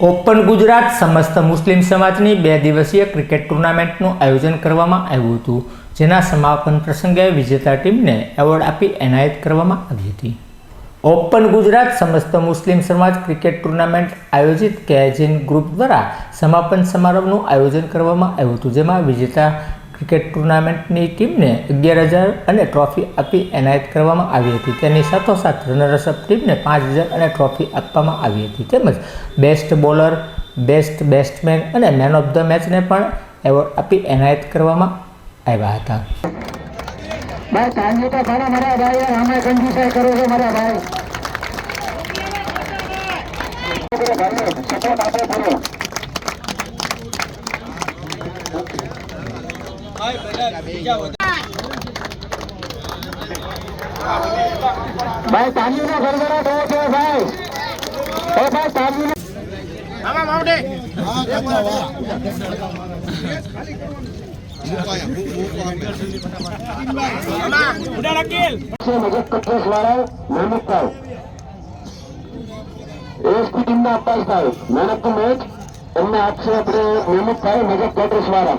Open Gujarat સમસ્ત મુસ્લિમ સમાજની બે દિવસીય ક્રિકેટ ટુર્નામેન્ટનું આયોજન કરવામાં આવ્યું હતું, જેના સમાપન પ્રસંગે વિજેતા ટીમને એવોર્ડ આપી એનાયત કરવામાં આવી હતી. ઓપન ગુજરાત સમસ્ત મુસ્લિમ સમાજ ક્રિકેટ ટુર્નામેન્ટ આયોજિત કેજીન ગ્રુપ દ્વારા સમાપન સમારોહનું આયોજન કરવામાં આવ્યું હતું, જેમાં વિજેતા ક્રિકેટ ટુર્નામેન્ટની ટીમને અગિયાર હજાર અને ટ્રોફી આપી એનાયત કરવામાં આવી હતી. તેની સાથોસાથ રનર્સઅપ ટીમને પાંચ હજાર અને ટ્રોફી આપવામાં આવી હતી. તેમજ બેસ્ટ બોલર બેસ્ટ બેટ્સમેન અને મેન ઓફ ધ મેચને પણ એવોર્ડ આપી એનાયત કરવામાં આવ્યા હતા. તાંજી તો ભાઈ તાંજી નો ગરગડા થયો છે, ભાઈ. એ ભાઈ કટ્રેસ વાળા મહેમદભાઈ એસપી ટીમના થાય મેન ઓફ મેચ એમને આપશે આપણે મહેમદભાઈ મજબ કોટ્રેસ વાળા.